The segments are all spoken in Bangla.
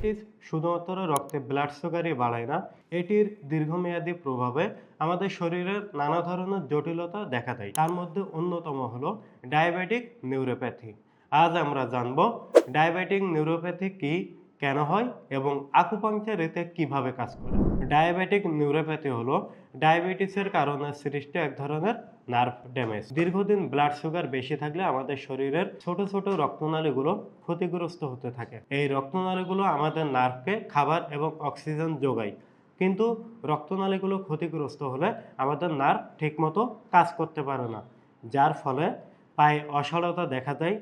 ডায়াবেটিস শুধুমাত্র রক্তে ব্লাড সুগারই বাড়ায় না, এটির দীর্ঘমেয়াদী প্রভাবে আমাদের শরীরের নানা ধরনের জটিলতা দেখা দেয়। তার মধ্যে অন্যতম হল ডায়াবেটিক নিউরোপ্যাথি আজ আমরা জানব ডায়াবেটিক নিউরোপ্যাথি কি কেন হয় এবং আকুপাংচার এতে কীভাবে কাজ করে? ডায়াবেটিক নিউরোপ্যাথি হলো ডায়াবেটিসের কারণে সৃষ্ট এক ধরনের নার্ভ ড্যামেজ দীর্ঘদিন ব্লাড সুগার বেশি থাকলে আমাদের শরীরের ছোট ছোট রক্তনালীগুলো ক্ষতিগ্রস্ত হতে থাকে। এই রক্তনালীগুলো আমাদের নার্ভকে খাবার এবং অক্সিজেন যোগায়। কিন্তু রক্তনালীগুলো ক্ষতিগ্রস্ত হলে আমাদের নার্ভ ঠিকমতো কাজ করতে পারে না, যার ফলে পায়ে অসাড়তা দেখা দেয়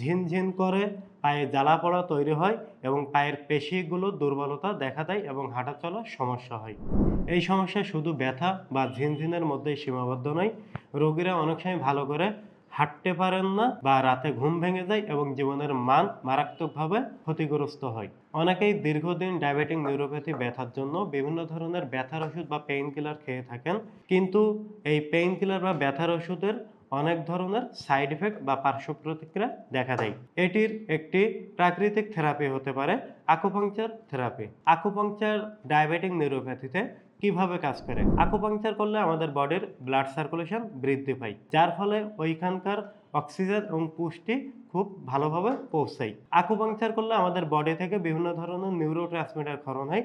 ঝিনঝিন করে পায়ে জ্বালা পড়া তৈরি হয় এবং পায়ের পেশিগুলো দুর্বলতা দেখা দেয় এবং হাঁটা চলার সমস্যা হয়। এই সমস্যা শুধু ব্যথা বা ঝিনঝিনের মধ্যেই সীমাবদ্ধ নয়, রোগীরা অনেক সময় ভালো করে হাঁটতে পারেন না বা রাতে ঘুম ভেঙে যায় এবং জীবনের মান মারাত্মকভাবে ক্ষতিগ্রস্ত হয়। অনেকেই দীর্ঘদিন ডায়াবেটিক নিউরোপ্যাথি ব্যথার জন্য বিভিন্ন ধরনের ব্যথার ওষুধ বা পেইন কিলার খেয়ে থাকেন, কিন্তু এই পেইন কিলার বা ব্যথার ওষুধের অনেক ধরনের সাইড এফেক্ট বা পার্শ্ব প্রতিক্রিয়া দেখা দেয়। এটির একটি প্রাকৃতিক থেরাপি হতে পারে আকুপাংচার থেরাপি আকুপাংচার ডায়াবেটিক নিউরোপ্যাথিতে কীভাবে কাজ করে? আকুপাংচার করলে আমাদের বডির ব্লাড সার্কুলেশন বৃদ্ধি পায়, যার ফলে ওইখানকার অক্সিজেন এবং পুষ্টি খুব ভালোভাবে পৌঁছায়। আকুপাংচার করলে আমাদের বডি থেকে বিভিন্ন ধরনের নিউরো ট্রান্সমিটার ক্ষরণ হয়,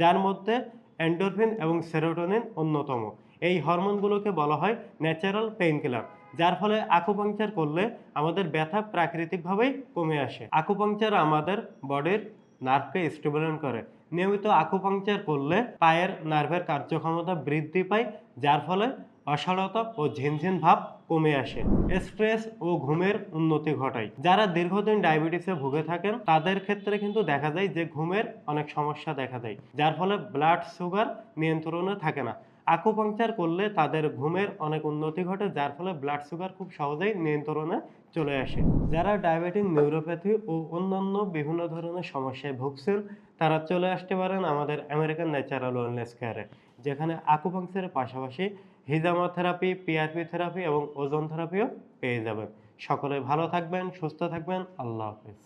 যার মধ্যে অ্যান্ডোরফিন এবং সেরোটোনিন অন্যতম। এই হরমোনগুলোকে বলা হয় ন্যাচারাল পেইন কিলার যার ফলে আকুপাংচার করলে আমাদের ব্যথা প্রাকৃতিকভাবেই কমে আসে। আকুপাংচার আমাদের বডির নার্ভকে স্টিমুলেট করে। নিয়মিত আকুপাংচার করলে পায়ের নার্ভের কার্যক্ষমতা বৃদ্ধি পায়, যার ফলে অসাড়তা ও ঝিনঝিন ভাব কমে আসে। স্ট্রেস ও ঘুমের উন্নতি ঘটায়। যারা দীর্ঘদিন ডায়াবেটিসে ভুগে থাকেন, তাদের ক্ষেত্রে কিন্তু দেখা যায় যে ঘুমের অনেক সমস্যা দেখা দেয়, যার ফলে ব্লাড সুগার নিয়ন্ত্রণে থাকে না। আকুপাংচার করলে তাদের ঘুমের অনেক উন্নতি ঘটে, যার ফলে ব্লাড সুগার খুব সহজেই নিয়ন্ত্রণে চলে আসে। যারা ডায়াবেটিক নিউরোপ্যাথি ও অন্যান্য বিভিন্ন ধরনের সমস্যায় ভুগছেন, তারা চলে আসতে পারেন আমাদের আমেরিকান ন্যাচারাল ওয়েলনেস কেয়ারে যেখানে আকুপাংচারের পাশাপাশি হিজামা থেরাপি পিআরপি থেরাপি এবং ওজন থেরাপিও পেয়ে যাবেন। সকলে ভালো থাকবেন, সুস্থ থাকবেন, আল্লাহ হাফেজ।